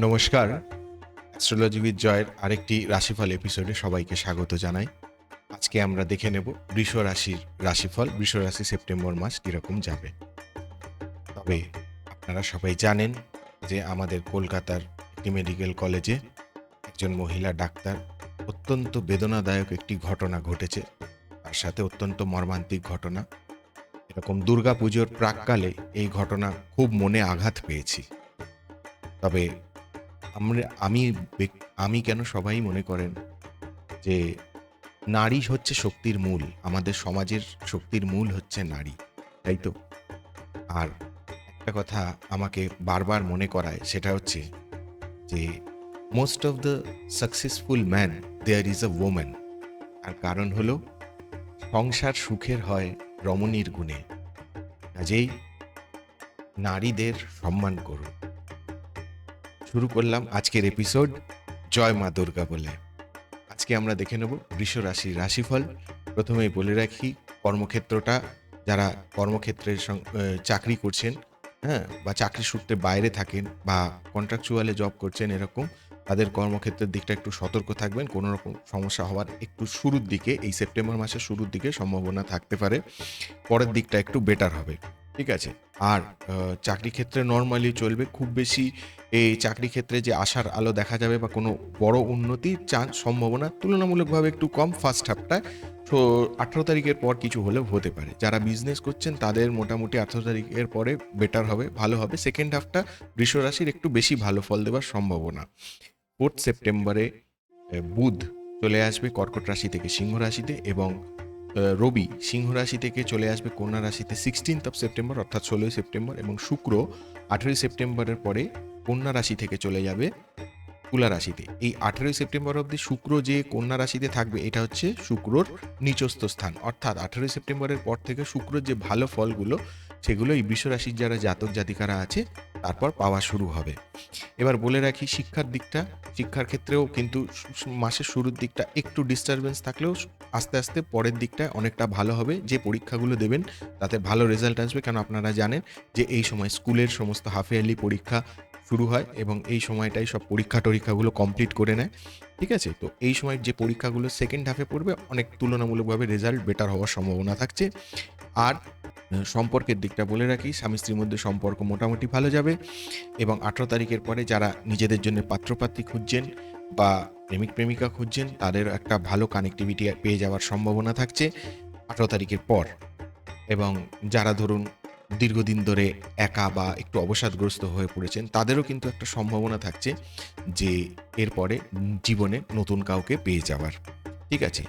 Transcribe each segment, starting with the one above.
নমস্কার। Astrology with জয়ের আরেকটি রাশিফল এপিসোডে সবাইকে স্বাগত জানাই। আজকে আমরা দেখে নেব বৃষ রাশির রাশিফল। বৃষ রাশি সেপ্টেম্বর মাস কীরকম যাবে। তবে আপনারা সবাই জানেন যে আমাদের কলকাতার একটি মেডিকেল কলেজে একজন মহিলা ডাক্তার, অত্যন্ত বেদনাদায়ক একটি ঘটনা ঘটেছে। তার সাথে অত্যন্ত মর্মান্তিক ঘটনা। এরকম দুর্গাপুজোর প্রাককালে এই ঘটনা খুব মনে আঘাত পেয়েছি। তবে আমরা, আমি আমি কেন সবাই মনে করেন যে নারী হচ্ছে শক্তির মূল, আমাদের সমাজের শক্তির মূল হচ্ছে নারী, তাই তো? আর একটা কথা আমাকে বারবার মনে করায়, সেটা হচ্ছে যে most of the successful man there is a woman আর কারণ হলো সংসার সুখের হয় রমণীর গুণে, কাজেই নারীদের সম্মান করুন। শুরু করলাম আজকের এপিসোড জয় মা দুর্গা বলে। আজকে আমরা দেখে নেব বৃষ রাশির রাশিফল। প্রথমেই বলে রাখি, কর্মক্ষেত্রটা যারা কর্মক্ষেত্রের চাকরি করছেন হ্যাঁ বা চাকরি সূত্রে বাইরে থাকেন বা কন্ট্রাকচুয়ালে জব করছেন এরকম, তাদের কর্মক্ষেত্রের দিকটা একটু সতর্ক থাকবেন। কোনো রকম সমস্যা হওয়ার একটু শুরুর দিকে, এই সেপ্টেম্বর মাসের শুরুর দিকে সম্ভাবনা থাকতে পারে। পরের দিকটা একটু বেটার হবে। ঠিক আছে। আর চাকরি ক্ষেত্রে নর্মালি চলবে খুব বেশি এই চাকরি ক্ষেত্রে যে আশার আলো দেখা যাবে বা কোনো বড় উন্নতির চান্স সম্ভাবনা তুলনামূলকভাবে একটু কম ফার্স্ট হাফটায় তো আঠেরো তারিখের পর কিছু হলেও হতে পারে। যারা বিজনেস করছেন তাদের মোটামুটি আঠেরো তারিখের পরে বেটার হবে, ভালো হবে। সেকেন্ড হাফটা বৃষ রাশির একটু বেশি ভালো ফল দেওয়ার সম্ভাবনা। ফোর্থ সেপ্টেম্বরে বুধ চলে আসবে কর্কট রাশি থেকে সিংহ রাশিতে এবং রবি সিংহ রাশি থেকে চলে আসবে কন্যা রাশিতে সিক্সটিন্থ অফ সেপ্টেম্বর অর্থাৎ ষোলোই সেপ্টেম্বর এবং শুক্র আঠেরোই সেপ্টেম্বরের পরে কন্যা রাশি থেকে চলে যাবে। তুলা রাশিতে। এই আঠেরোই সেপ্টেম্বর অবধি শুক্র যে কন্যা রাশিতে থাকবে, এটা হচ্ছে শুক্রর নিচস্থ স্থান। অর্থাৎ আঠেরোই সেপ্টেম্বরের পর থেকে শুক্রর যে ভালো ফলগুলো, সেগুলো এই বিশ্ব রাশির যারা জাতক জাতিকারা আছে, তারপর পাওয়া শুরু হবে। এবার বলে রাখি, শিক্ষার দিকটা, শিক্ষার ক্ষেত্রেও কিন্তু মাসের শুরুর দিকটা একটু ডিস্টারবেন্স থাকলেও আস্তে আস্তে পরের দিকটা অনেকটা ভালো হবে। যে পরীক্ষাগুলো দেবেন, তাতে ভালো রেজাল্ট আসবে। কেন আপনারা জানেন যে এই সময় স্কুলের সমস্ত হাফ ইয়ারলি পরীক্ষা শুরু হয় এবং এই সময়টাই সব পরীক্ষা টরীক্ষাগুলো কমপ্লিট করে নেয়, ঠিক আছে? তো এই সময় যে পরীক্ষাগুলো সেকেন্ড হাফে পড়বে, অনেক তুলনামূলকভাবে রেজাল্ট বেটার হওয়ার সম্ভাবনা থাকছে। আর সম্পর্কের দিকটা বলে রাখি, স্বামী স্ত্রীর মধ্যে সম্পর্ক মোটামুটি ভালো যাবে এবং আঠেরো তারিখের পরে যারা নিজেদের জন্য পাত্রপাত্রী খুঁজছেন বা প্রেমিক প্রেমিকা খুঁজছেন, তাদের একটা ভালো কানেক্টিভিটি পেয়ে যাওয়ার সম্ভাবনা থাকছে আঠেরো তারিখের পর। এবং যারা ধরুন দীর্ঘদিন ধরে একা বা একটু অবসাদগ্রস্ত হয়ে পড়েছেন, তাদেরও কিন্তু একটা সম্ভাবনা থাকছে যে এরপরে জীবনে নতুন কাউকে পেয়ে যাওয়ার। ঠিক আছে?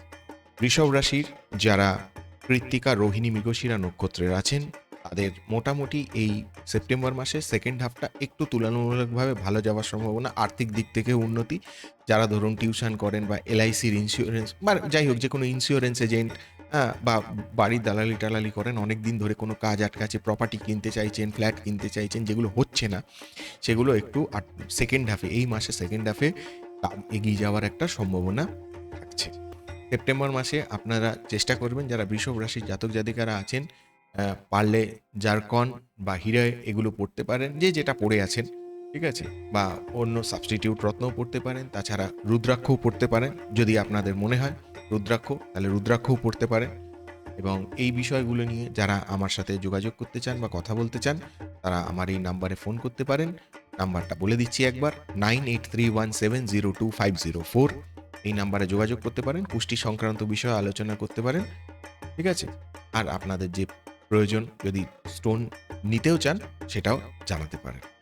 বৃষভ রাশির যারা কৃত্তিকা রোহিণী মৃগশিরা নক্ষত্রের আছেন, তাদের মোটামুটি এই সেপ্টেম্বর মাসে সেকেন্ড হাফটা একটু তুলনামূলকভাবে ভালো যাওয়ার সম্ভাবনা, আর্থিক দিক থেকে উন্নতি। যারা ধরুন টিউশন করেন বা এলআইসির ইন্স্যুরেন্স বা যাই হোক যে কোনো ইন্স্যুরেন্স এজেন্ট বা বাড়ির দালালি টালালি করেন অনেক দিন ধরে কোনো কাজ আটকাছে প্রপার্টি কিনতে চাইছেন ফ্ল্যাট কিনতে চাইছেন, যেগুলো হচ্ছে না, সেগুলো একটু সেকেন্ড হাফে এই মাসে সেকেন্ড হাফে এগিয়ে যাওয়ার একটা সম্ভাবনা থাকছে। সেপ্টেম্বর মাসে আপনারা চেষ্টা করবেন, যারা বৃষভ রাশির জাতক জাতিকারা আছেন পারলে জারকন বা হিরে এগুলো পড়তে পারেন, যে যেটা পড়ে আছেন, ঠিক আছে? বা অন্য সাবস্টিটিউট রত্নও পড়তে পারেন, তাছাড়া রুদ্রাক্ষও পড়তে পারেন, যদি আপনাদের মনে হয়। রুদ্রাক্ষ, তাহলে রুদ্রাক্ষও পড়তে পারেন। এবং এই বিষয়গুলো নিয়ে যারা আমার সাথে যোগাযোগ করতে চান বা কথা বলতে চান, তারা আমার এই নাম্বারে ফোন করতে পারেন। নাম্বারটা বলে দিচ্ছি একবার, nine eight three one seven zero two five zero four. এই নাম্বারে যোগাযোগ করতে পারেন, পুষ্টি সংক্রান্ত বিষয়ে আলোচনা করতে পারেন, ঠিক আছে? আর আপনাদের যে প্রয়োজন, যদি স্টোন নিতেও চান, সেটাও জানাতে পারেন।